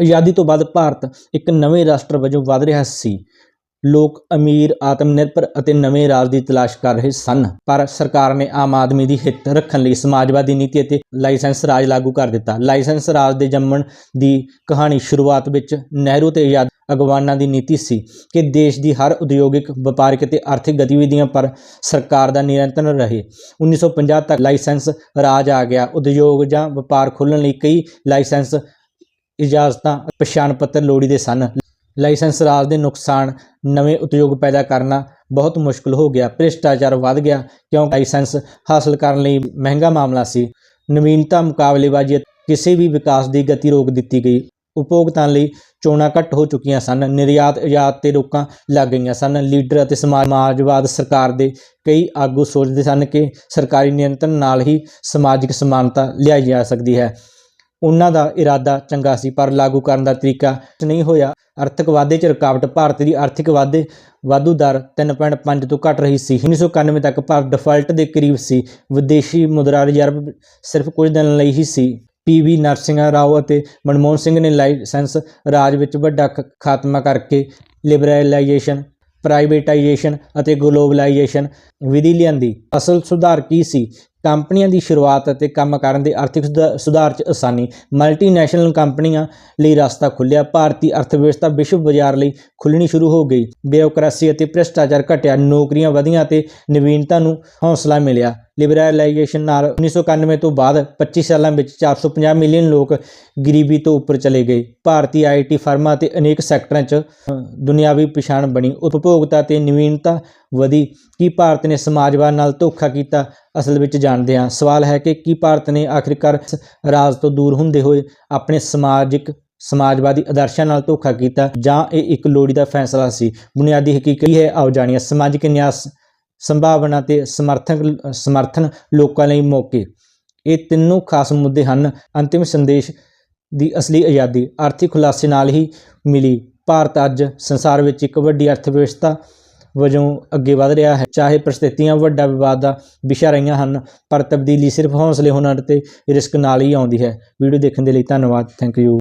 ਆਜ਼ਾਦੀ ਤੋਂ ਬਾਅਦ ਭਾਰਤ ਇੱਕ ਨਵੇਂ ਰਾਸ਼ਟਰ ਵਜੋਂ ਵਧ ਰਿਹਾ ਸੀ। ਲੋਕ ਅਮੀਰ ਆਤਮ ਨਿਰਭਰ ਅਤੇ ਨਵੇਂ ਰਾਜ ਦੀ ਤਲਾਸ਼ ਕਰ ਰਹੇ ਸਨ। ਪਰ ਸਰਕਾਰ ਨੇ ਆਮ ਆਦਮੀ ਦੀ ਹਿੱਤ ਰੱਖਣ ਲਈ ਸਮਾਜਵਾਦੀ ਨੀਤੀ ਅਤੇ ਲਾਇਸੈਂਸ ਰਾਜ ਲਾਗੂ ਕਰ ਦਿੱਤਾ। ਲਾਇਸੈਂਸ ਰਾਜ ਦੇ ਜੰਮਣ ਦੀ ਕਹਾਣੀ ਸ਼ੁਰੂਆਤ ਵਿੱਚ ਨਹਿਰੂ ਤੇ ਆਜ਼ਾਦ ਅਗਵਾਨਾਂ ਦੀ ਨੀਤੀ ਸੀ ਕਿ ਦੇਸ਼ ਦੀ ਹਰ ਉਦਯੋਗਿਕ, ਵਪਾਰਕ ਅਤੇ ਆਰਥਿਕ ਗਤੀਵਿਧੀਆਂ ਪਰ ਸਰਕਾਰ ਦਾ ਨਿਯੰਤਰਣ ਰਹੇ। 1950 ਤੱਕ ਲਾਇਸੈਂਸ ਰਾਜ ਆ ਗਿਆ। ਉਦਯੋਗ ਜਾਂ ਵਪਾਰ ਖੋਲ੍ਹਣ ਲਈ ਕਈ ਲਾਇਸੈਂਸ ਇਜਾਜ਼ਤਾਂ, ਪਛਾਣ ਪੱਤਰ ਲੋੜੀਦੇ ਸਨ। ਲਾਇਸੈਂਸ ਰਾਜ ਦੇ ਨੁਕਸਾਨ, ਨਵੇਂ ਉਦਯੋਗ ਪੈਦਾ ਕਰਨਾ ਬਹੁਤ ਮੁਸ਼ਕਲ ਹੋ ਗਿਆ। ਭ੍ਰਿਸ਼ਟਾਚਾਰ ਵੱਧ ਗਿਆ ਕਿਉਂਕਿ ਲਾਇਸੈਂਸ ਹਾਸਲ ਕਰਨ ਲਈ ਮਹਿੰਗਾ ਮਾਮਲਾ ਸੀ। ਨਵੀਨਤਾ ਮੁਕਾਬਲੇਬਾਜ਼ੀ ਕਿਸੇ ਵੀ ਵਿਕਾਸ ਦੀ ਗਤੀ ਰੋਕ ਦਿੱਤੀ ਗਈ। ਉਪਭੋਗਤਾਂ ਲਈ ਚੋਣਾਂ ਘੱਟ ਹੋ ਚੁੱਕੀਆਂ ਸਨ। ਨਿਰਯਾਤ ਆਯਾਤ ਤੇ ਰੋਕਾਂ ਲੱਗ ਗਈਆਂ ਸਨ। ਲੀਡਰ ਅਤੇ ਸਮਾਜਵਾਦ ਸਰਕਾਰ ਦੇ ਕਈ ਆਗੂ ਸੋਚਦੇ ਸਨ ਕਿ ਸਰਕਾਰੀ ਨਿਯੰਤਰਣ ਨਾਲ ਹੀ ਸਮਾਜਿਕ ਸਮਾਨਤਾ ਲਿਆਈ ਜਾ ਸਕਦੀ ਹੈ। ਉਹਨਾਂ ਦਾ ਇਰਾਦਾ ਚੰਗਾ ਸੀ, ਪਰ ਲਾਗੂ ਕਰਨ ਦਾ ਤਰੀਕਾ ਨਹੀਂ ਹੋਇਆ। ਆਰਥਿਕ ਵਾਧੇ 'ਚ ਰੁਕਾਵਟ ਭਾਰਤ ਦੀ ਆਰਥਿਕ ਵਾਧੇ, ਵਾਧੂ ਦਰ 3.5 ਤੋਂ ਘਟ ਰਹੀ ਸੀ। 1991 ਤੱਕ ਭਾਰਤ ਡਿਫਾਲਟ ਦੇ ਕਰੀਬ ਸੀ। ਵਿਦੇਸ਼ੀ ਮੁਦਰਾ ਰਿਜ਼ਰਵ ਸਿਰਫ ਕੁਝ ਦਿਨ ਲਈ ਹੀ ਸੀ। ਪੀਵੀ ਨਰਸਿੰਘਾ ਰਾਓ ਅਤੇ ਮਨਮੋਹਨ ਸਿੰਘ ਨੇ ਲਾਇਸੈਂਸ ਰਾਜ ਵਿੱਚ ਵੱਡਾ ਖ- ਖਾਤਮਾ ਕਰਕੇ ਲਿਬਰਲਾਈਜੇਸ਼ਨ, ਪ੍ਰਾਈਵੇਟਾਈਜੇਸ਼ਨ ਅਤੇ ਗਲੋਬਲਾਈਜੇਸ਼ਨ ਵਿਧੀ ਲਿਆਂਦੀ। ਅਸਲ ਸੁਧਾਰ ਕੀ ਸੀ? ਕੰਪਨੀਆਂ ਦੀ ਸ਼ੁਰੂਆਤ ਅਤੇ ਕੰਮ ਕਰਨ ਦੇ ਆਰਥਿਕ ਸੁਧਾ- ਸੁਧਾਰ 'ਚ ਆਸਾਨੀ। ਮਲਟੀਨੈਸ਼ਨਲ ਕੰਪਨੀਆਂ ਲਈ ਰਸਤਾ ਖੁੱਲਿਆ ਭਾਰਤੀ ਅਰਥਵਿਵਸਥਾ ਵਿਸ਼ਵ ਬਾਜ਼ਾਰ ਲਈ ਖੁੱਲਣੀ ਸ਼ੁਰੂ ਹੋ ਗਈ। ਬਿਊਰੋਕ੍ਰੇਸੀ ਅਤੇ ਭ੍ਰਿਸ਼ਟਾਚਾਰ ਘਟਿਆ। ਨੌਕਰੀਆਂ ਵਧੀਆਂ ਅਤੇ ਨਵੀਨਤਾ ਨੂੰ ਹੌਸਲਾ ਮਿਲਿਆ। ਲਿਬਰਲਾਈਜੇਸ਼ਨ ਨਾਲ 1991 ਤੋਂ ਬਾਅਦ 25 ਸਾਲਾਂ ਵਿੱਚ 450 ਮਿਲੀਅਨ ਲੋਕ ਗਰੀਬੀ ਤੋਂ ਉੱਪਰ ਚਲੇ ਗਏ। ਭਾਰਤੀ ਆਈਟੀ ਫਰਮਾਂ ਅਤੇ ਅਨੇਕ ਸੈਕਟਰਾਂ 'ਚ ਦੁਨਿਆਵੀ ਪਛਾਣ ਬਣੀ। ਉਪਭੋਗਤਾ ਤੇ ਨਵੀਨਤਾ ਵਧੀ। ਕੀ ਭਾਰਤ ਨੇ ਸਮਾਜਵਾਦ ਨਾਲ ਧੋਖਾ ਕੀਤਾ? ਅਸਲ ਵਿੱਚ ਜਾਣਦੇ ਹਾਂ। ਸਵਾਲ ਹੈ ਕਿ ਕੀ ਭਾਰਤ ਨੇ ਆਖਿਰਕਾਰ ਰਾਜ ਤੋਂ ਦੂਰ ਹੁੰਦੇ ਹੋਏ ਆਪਣੇ ਸਮਾਜਿਕ, ਸਮਾਜਵਾਦੀ ਆਦਰਸ਼ਾਂ ਨਾਲ ਧੋਖਾ ਕੀਤਾ? ਜਾਂ ਇਹ ਇੱਕ ਲੋੜੀਦਾ ਫੈਸਲਾ ਸੀ? ਬੁਨਿਆਦੀ ਹਕੀਕਤ ਇਹ ਹੈ। ਆਓ ਜਾਣੀਏ ਸਮਾਜਿਕ ਨਿਆਂ ਸੰਭਾਵਨਾ ਤੇ ਸਮਰਥਕ, ਸਮਰਥਨ ਲੋਕਾਂ ਲਈ ਮੌਕੇ। ਇਹ ਤਿੰਨੋਂ ਖਾਸ ਮੁੱਦੇ ਹਨ। ਅੰਤਿਮ ਸੰਦੇਸ਼ ਦੀ ਅਸਲੀ ਆਜ਼ਾਦੀ ਆਰਥਿਕ ਖੁਲਾਸੇ ਨਾਲ ਹੀ ਮਿਲੀ। ਭਾਰਤ ਅੱਜ ਸੰਸਾਰ ਵਿੱਚ ਇੱਕ ਵੱਡੀ ਅਰਥਵਿਵਸਥਾ ਵਜੋਂ ਅੱਗੇ ਵਧ ਰਿਹਾ ਹੈ। ਚਾਹੇ ਪ੍ਰਸਥਿਤੀਆਂ ਵੱਡਾ ਵਿਵਾਦ ਦਾ ਵਿਸ਼ਾ ਰਹੀਆਂ ਹਨ, ਪਰ ਤਬਦੀਲੀ ਸਿਰਫ ਹੌਸਲੇ, ਹੁਨਰ ਤੇ ਰਿਸਕ ਨਾਲ ਹੀ ਆਉਂਦੀ ਹੈ। ਵੀਡੀਓ ਦੇਖਣ ਦੇ ਲਈ ਧੰਨਵਾਦ। Thank you.